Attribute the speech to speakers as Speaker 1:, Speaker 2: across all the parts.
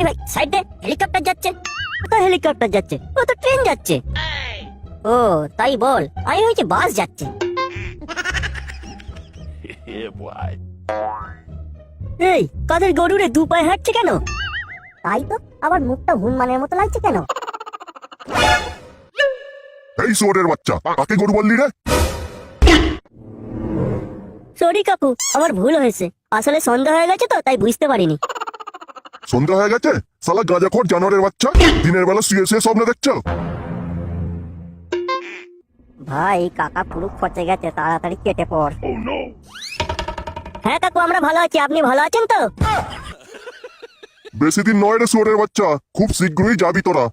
Speaker 1: এই ভাই সাইডে হেলিকপ্টার যাচ্ছে। হেলিকপ্টার যাচ্ছে ও তো ট্রেন যাচ্ছে। ও তাই বল আমি হয়েছে বাস যাচ্ছে। এই কাদের গরুরে দু পায়ে হাঁটছে কেন? তাই তো আবার মুখটা হুনমানের মতো লাগছে কেন?
Speaker 2: এই সোরের বাচ্চা কাকে গরু বললি রে?
Speaker 1: সরি কাকু আমার ভুল হয়েছে। আসলে সন্ধ্যা হয়ে গেছে তো তাই বুঝতে পারিনি।
Speaker 2: সন্ধ্যা হয়ে গেছে? সালা গাঁজাখোর জানোয়ারের বাচ্চা। দিনের বেলা শুয়ে শুয়ে স্বপ্ন দেখছ?
Speaker 1: ভাই কাকা পুরো ফচে গেছে তাড়াতাড়ি কেটে পড়
Speaker 3: Oh.
Speaker 1: হ্যাঁ কাকু আমরা ভালো আছি। আপনি ভালো আছেন তো?
Speaker 2: বেশি দিন নয় রে সোরের বাচ্চা। খুব শীঘ্রই যাবি তোরা।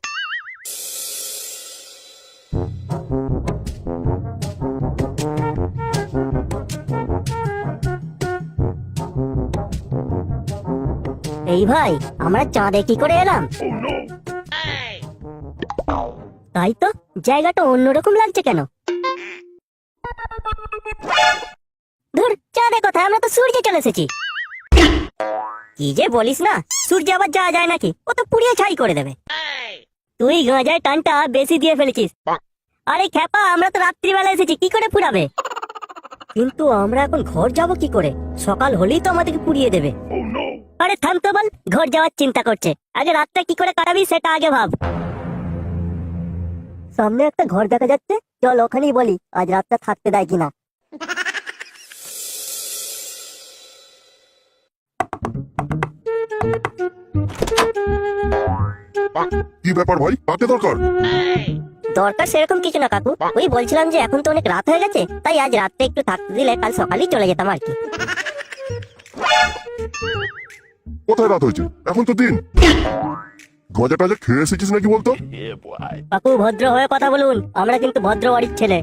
Speaker 1: এই ভাই, আমরা চাঁদে কি করে এলাম? তাই তো, জায়গাটা অন্যরকম লাগছে কেন? ধুর, চাঁদে কোথায়? আমরা তো সূর্যে চলে এসেছি। কি যে বলিস না, সূর্য আবার যাওয়া যায় নাকি? ও তো পুড়িয়ে ছাই করে দেবে। তুই গাঁজায় টানটা বেশি দিয়ে ফেলেছিস। আরে খ্যাপা, আমরা তো রাত্রিবেলা এসেছি, কি করে পুরাবে কিন্তু আমরা এখন ঘর যাব কি করে? সকাল হলেই তো আমাদেরকে পুড়িয়ে দেবে। থাম তো বল ঘর যাওয়ার চিন্তা করছে। আগে রাতটা কি করে কাটাবি সেটা আগে ভাব। সামনে একটা ঘর দেখা যাচ্ছে চল ওখানেই বলি আজ রাতটা থাকতে দেয় কিনা।
Speaker 2: কি ব্যাপার ভাই? কাকে দরকার?
Speaker 1: দরকার সেরকম কিছু না কাকু। ওই বলছিলাম যে এখন তো অনেক রাত হয়ে গেছে তাই আজ রাতে একটু থাকতে দিলে কাল সকালেই চলে যেতাম আর কি।
Speaker 2: কোথায় রাত হয়েছে? এখন তো দিন। গজা টাজা খেয়ে এসেছিস নাকি বলতো?
Speaker 1: কাকু ভদ্র হয়ে কথা বলুন। আমরা কিন্তু ভদ্র বাড়ির ছেলে।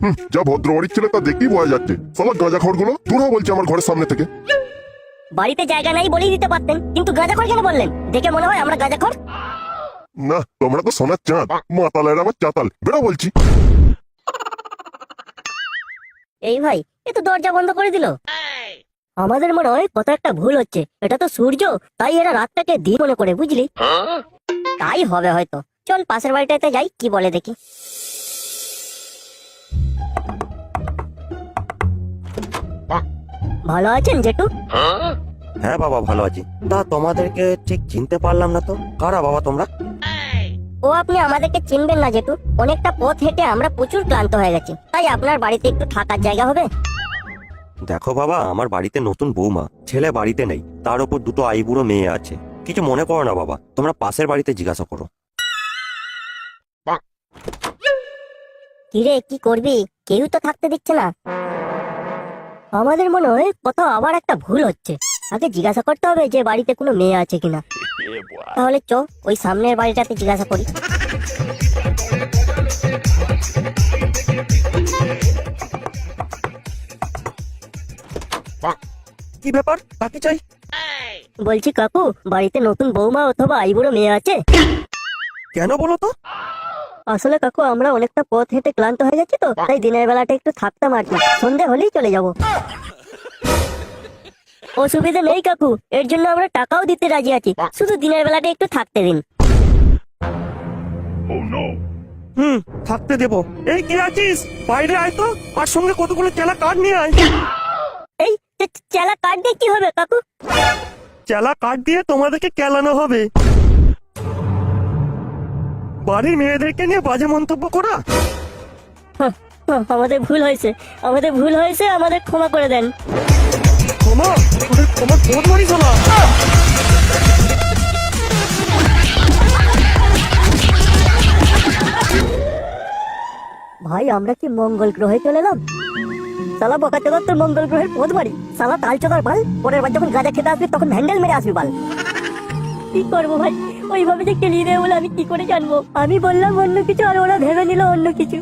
Speaker 2: হুম, যা ভদ্র বাড়ির ছেলে তা দেখেই বোঝা যাচ্ছে। গাঁজা খড় দূর বলছে আমার ঘরের সামনে থেকে।
Speaker 1: বাড়িতে জায়গা নাই বলেই দিতে পারতেন কিন্তু গাঁজাখড় কেন বললেন? দেখে মনে হয় আমরা গাঁজাখড়?
Speaker 2: না তোমরা তো সোনার চাঁদ। মাতালের আবার চাতাল। বেড়া বলছি।
Speaker 1: এই ভাই এ তো দরজা বন্ধ করে দিল। আমাদের মনে হয় কত একটা ভুল হচ্ছে। এটা তো সূর্য তাই এরা রাতটাকে দিন মনে করে বুঝলি? তাই হবে হয়তো। চল পাশের বাড়িটাতে যাই কি বলে দেখি। ভালো আছেন জেঠু?
Speaker 4: হ্যাঁ বাবা ভালো আছি। তা তোমাদেরকে ঠিক চিনতে পারলাম না তো। কারা বাবা তোমরা?
Speaker 1: ও আপনি আমাদেরকে চিনবেন না জেঠু। অনেকটা পথ হেঁটে আমরা প্রচুর ক্লান্ত হয়ে গেছি। তাই আপনার বাড়িতে একটু থাকার জায়গা হবে?
Speaker 4: দেখো বাবা, আমার বাড়িতে নতুন বৌমা, ছেলে বাড়িতে নেই, তার উপর দুটো আইবুড়ো মেয়ে আছে। কিছু মনে করো না বাবা, তোমরা পাশের বাড়িতে জিজ্ঞাসা করো।
Speaker 1: কিরে, কি করবি? কেউ তো থাকতে দিচ্ছে না। আমাদের মনে হয় কোথাও আবার একটা ভুল হচ্ছে। আগে জিজ্ঞাসা করতে হবে যে বাড়িতে কোনো মেয়ে আছে কিনা। তাহলে চ, ওই সামনের বাড়িটাতে জিজ্ঞাসা করি।
Speaker 4: কি ব্যাপার? কাকে চাই।
Speaker 1: বলছি কাকু বাড়িতে নতুন বৌমা অথবা আইবুড়ো মেয়ে আছে?
Speaker 4: কেন বলো তো?
Speaker 1: আসলে কাকু আমরা অনেকটা পথ হেঁটে ক্লান্ত হয়ে গেছি তো তাই দিনের বেলাটা একটু থাকতাম আর কি সন্ধে হলেই চলে যাব। অসুবিধা নেই কাকু এর জন্য আমরা টাকাও দিতে রাজি আছি। শুধু দিনের বেলাটা একটু থাকতে দিন।
Speaker 3: Oh
Speaker 4: হুম থাকতে দেবো। এই কে আছিস? বাইরে আয় তো আর সঙ্গে কতগুলো চেলা কাঠ নিয়ে আয়।
Speaker 1: দিয়ে কি হবে কাকু?
Speaker 4: চেলা দিয়ে তোমাদেরকে কেলানো হবে। বাড়ির মেয়েদেরকে নিয়ে বাজে মন্তব্য করা?
Speaker 1: হাহ, হাহ, আমাদের ভুল হয়েছে। আমাদের ভুল হয়েছে আমাদের ক্ষমা করে দেন।
Speaker 4: ক্ষমা? তোদের ক্ষমা কোন মারিস না
Speaker 1: ভাই আমরা কি মঙ্গল গ্রহে চলে এলাম? সালা বকা চোদার তোর মঙ্গল গ্রহের পথ বাড়ি। সালা তাল চোদার বাল পরের বার যখন গাঁজা খেতে আসবি তখন হ্যান্ডেল মেরে আসবি বাল। কি করব ভাই? ওইভাবে যে কেলিয়ে দেবে বলে আমি কি করে জানব? আমি বললাম অন্য কিছু আর ওরা ভেবে নিল অন্য কিছু।